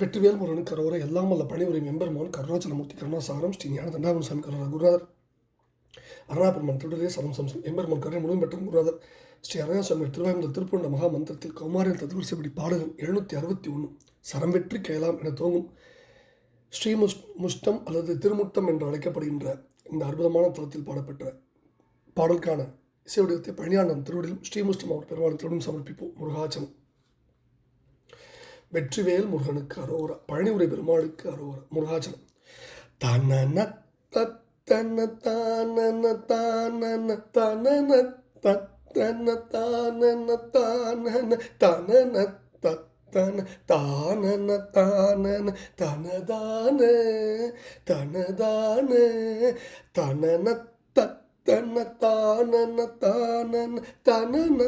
வெற்றிவேல் முருகன் கரோர எல்லாம் வல்ல பணிவுரை மெம்பெருமான் கருணாச்சலமூர்த்தி கருணாசாரம் ஸ்ரீ ஞான தண்டாவன் சாமி கரோர குருநாதர். அருணாபெருமான் திருடலே சரம் சம்சம் எம்பெருமான் கருணை முழுவதும் பெற்ற குருநாதர். ஸ்ரீ அருணாசாமி திருவாயந்தர் திருப்பூண்ட மகா மந்திரத்தில் கௌமாரியில் தத்துவரிசைப்படி பாடல்கள் எழுநூற்றி அறுபத்தி ஒன்று சரம் வெற்றி கேளாம் என துவங்கும் ஸ்ரீமுஷ் முஷ்டம் அல்லது திருமுட்டம் என்று அழைக்கப்படுகின்ற இந்த அற்புதமான தளத்தில் பாடப்பெற்ற பாடலுக்கான இசை வடிவத்தை பழனியாண்டன் திருவடிலும் ஸ்ரீமுஷ்டம் அவர் பெருமாள் திருவடியும் சமர்ப்பிப்போம். முருகாச்சனம் வெற்றிவேல் முருகனுக்கு அரோரா பழனி பெருமாளுக்கு அரோரா முருகாச்சலம். தன தன தான தானன தன தத்தன தானன தானன தனன தத்தன தானன தானன தனதான தனதான தனன தத்தன தான தானன தனன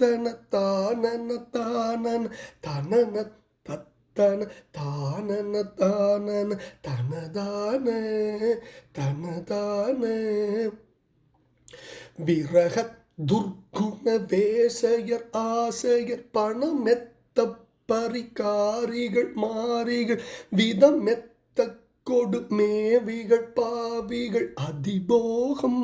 தத்தன தானன தானன தனன தத்தன தானன தானன தனதான தனதான. விரக துர்க்குண வேசையர் ஆசையர் பணம் எத்த பரிகாரிகள் மாறிகள் விதம் எத்த கொடுமேவிகள் பாவிகள் அதிபோகம்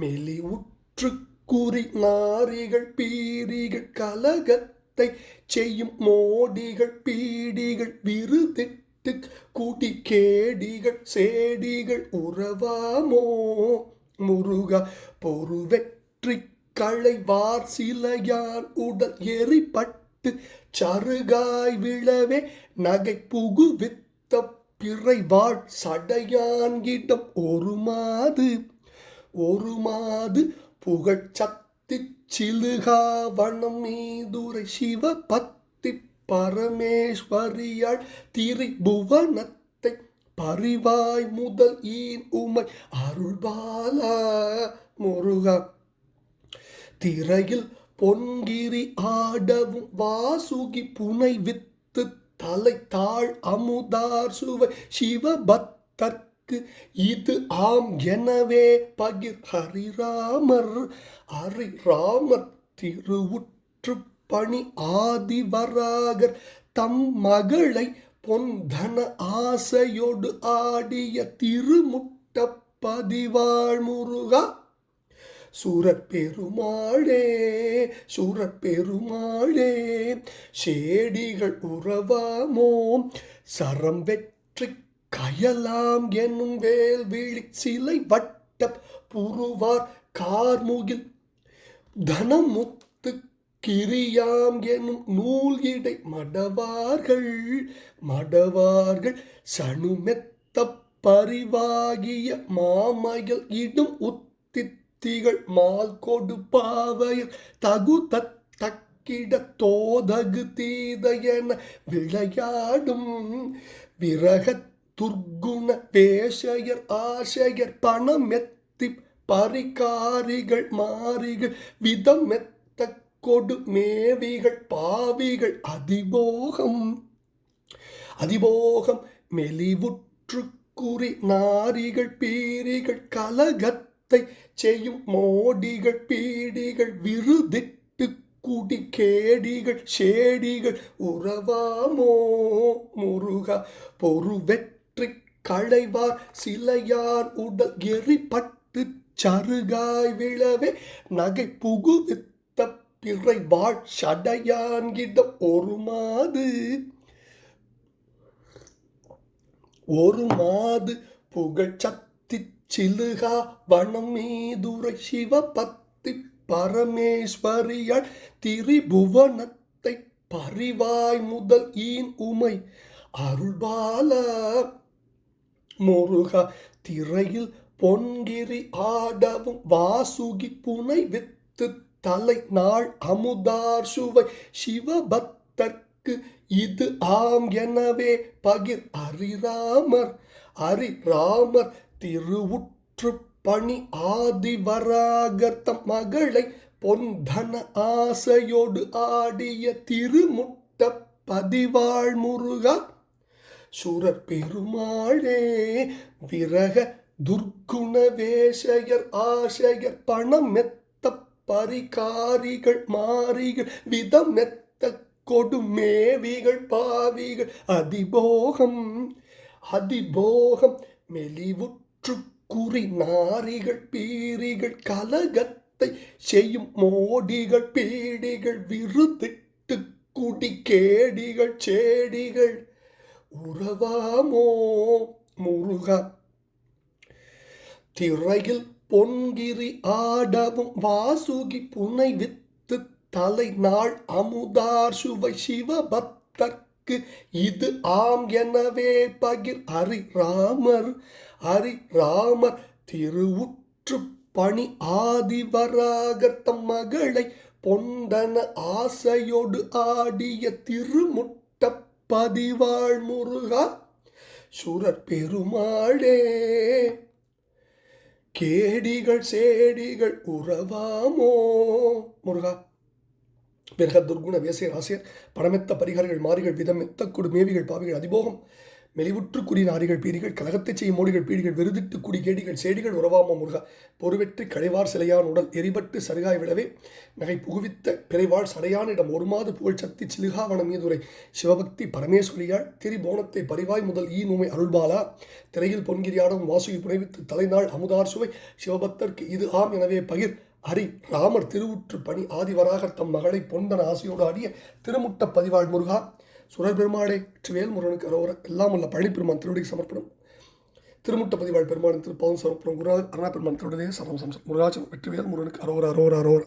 மெலிவுற்று குறி நாரிகள் பீரிகள் கலகத்தை செய்யும் மோடிகள் பீடிகள் விருதிட்டு கூட்டி கேடிகள் சேடிகள் உறவாமோ? முருகா பொறுவெற்றி களைவார் சிலையான் உடல் எரிப்பட்டு சருகாய் விழவே நகை புகுவித்த பிறைவாழ் சடையான்கிடம் ஒரு மாது ஒரு மாது புகழ்ச்சத்தி சிலுகாவனம் மீதுரை சிவ பத்தி பரமேஸ்வரியாள் திரிபுவனத்தை பரிவாய் முதல் ஈன் உமை அருள்பாலா முருகா. திரையில் பொன்கிரி ஆடவும் வாசுகி புனை வித்து தலை தாழ் அமுதார் சுவை சிவபக்தர்க்கு இது ஆம் எனவே பகிர். ஹரிராமர் ஹரிராமர் திருவுற்று பணி ஆதிவராகர் தம் மகளை பொன்தன ஆசையோடு ஆடிய திருமுட்ட பதிவாழ் முருகா. சூரற் பெருமாளே சூரற் பெருமாளே சேடிகள் உறவாமோ சரம் வெற்றி கயலாம் என்னும் வேல் விழி சிலை வட்ட புருவார் கார்முகில் தனமுத்து கிரியாம் என்னும் நூல் இடை மடவார்கள் மடவார்கள். சணுமெத்த பரிவாகிய மாமயல் இடும் உத்தித்திகள் மால் கொடு பாவையில். தகு தக்கிட தோதகு தீதையென விளையாடும் விரகத் துர்க்குண வேஷயர் ஆசையர் பணம் எத்தி பரிகாரிகள் மாறிகள் விதம் எத்த கொடு மேவிகள் பாவிகள் அதிபோகம். அதிபோகம் மெலிவுற்று குறி நாரிகள் பீரிகள் கலகத்தை செய்யும் மோடிகள் பீடிகள் விருதிட்டு குடி கேடிகள் சேடிகள் உறவாமோ முருகா பொறுவெற்றி களைவார் சிலையார் உடல் எரிப்பட்டு சருகாய் விழவே நகை புகுவித்த பிறை வாழ் சடையான்கிடம் ஒரு மாது ஒரு மாது புகழ் சத்தி சிலுகா வனம் மீதுரை சிவபத்தி பரமேஸ்வரியாள் திரிபுவனத்தை பரிவாய் முதல் ஈன் உமை அருள்பாலா. முருகா திரையில் பொன்கிரி ஆடவும் வாசுகி புனை வித்து தலை நாள் அமுதார் சுவை சிவபத்தர்க்கு இது ஆம் எனவே பகிர் அரிராமர் அரிராமர் திருவுற்று பணி ஆதிவராகர்த்தம் மகளை பொன்தன ஆசையோடு ஆடிய திருமுட்ட பதிவாழ் முருகா சுரர் பெருமாளே விரக துர்குண வேஷயர் ஆசையர் பணமெத்த பரிகாரிகள் மாறிகள் விதம் விதமெத்த கொடுமேவிகள் பாவிகள் அதிபோகம் அதிபோகம் மெலிவுற்று குறி நாரிகள் பீரிகள் கலகத்தை செய்யும் மோடிகள் பீடிகள் விருதிட்டு குடி கேடிகள் சேடிகள் உறவாமோ முருகா? திரையில் பொன்கிரி ஆடவும் வாசுகி புனை வித்து தலை நாள் அமுதார் சுவை சிவபக்தர்க்கு. இது ஆம் எனவே பகிர் ஹரி ராமர் ஹரி ராமர் திருவுற்று பணி ஆதிவராகத்த மகளை பொண்டன ஆசையோடு ஆடிய திருமுட்ட பதிவாள் முருகா சுரப்பெருமாளே கேடிகள் சேடிகள் உறவாமோ? முருகா பிறக துர்குண வேசை ராசியர் பணமெத்த பரிகாரங்கள் மாறிகள் விதமெத்த கொடு மேவிகள் பாவிகள் அதிபோகம். மெலிவுற்று குறி நாரிகள் பீரிகள் கலகத்தை செய்யும் மோடிகள் பீடிகள் விருதிட்டு குடி கேடிகள் சேடிகள் உறவாம முருகா. பொறுவெற்றி களைவார் சிலையான் உடல் எரிபட்டு சருகாய் விடவே. நகை புகுவித்த பிறைவாள் சடையானிடம் ஒரு மாத புகழ் சக்தி சிலுகாவன மீதுரை சிவபக்தி பரமேஸ்வரியாள் திரிபோனத்தை பரிவாய் முதல் ஈ நூமை அருள்பாலா. திரையில் பொன்கிரியாடம் வாசுகி புனைவித்து தலைநாள் அமுதார் சுவை. சிவபக்தர்க்கு இது ஆம் எனவே பகிர். ஹரி ராமர் திருவுற்று பணி ஆதிவராக தம் மகளை பொந்தன ஆசையோடு ஆடிய திருமுட்ட பதிவாள் முருகா. சுரர் பெருமாளே வெற்றிவேல் முருகனுக்கு அரோர எல்லாம் உள்ள பழனிப்பெருமான் திருவடிக்கு சமர்ப்பணம். திருமுட்ட பதிவாள் பெருமானின் திருப்பாவும் சமர்ப்பணம். குருநாத அருணா பெருமான் திருவடியே சமம் சம்சம் முருகாச்சலம் வெற்றிவேல் முருகனுக்கு அரோர அரோர அரோரா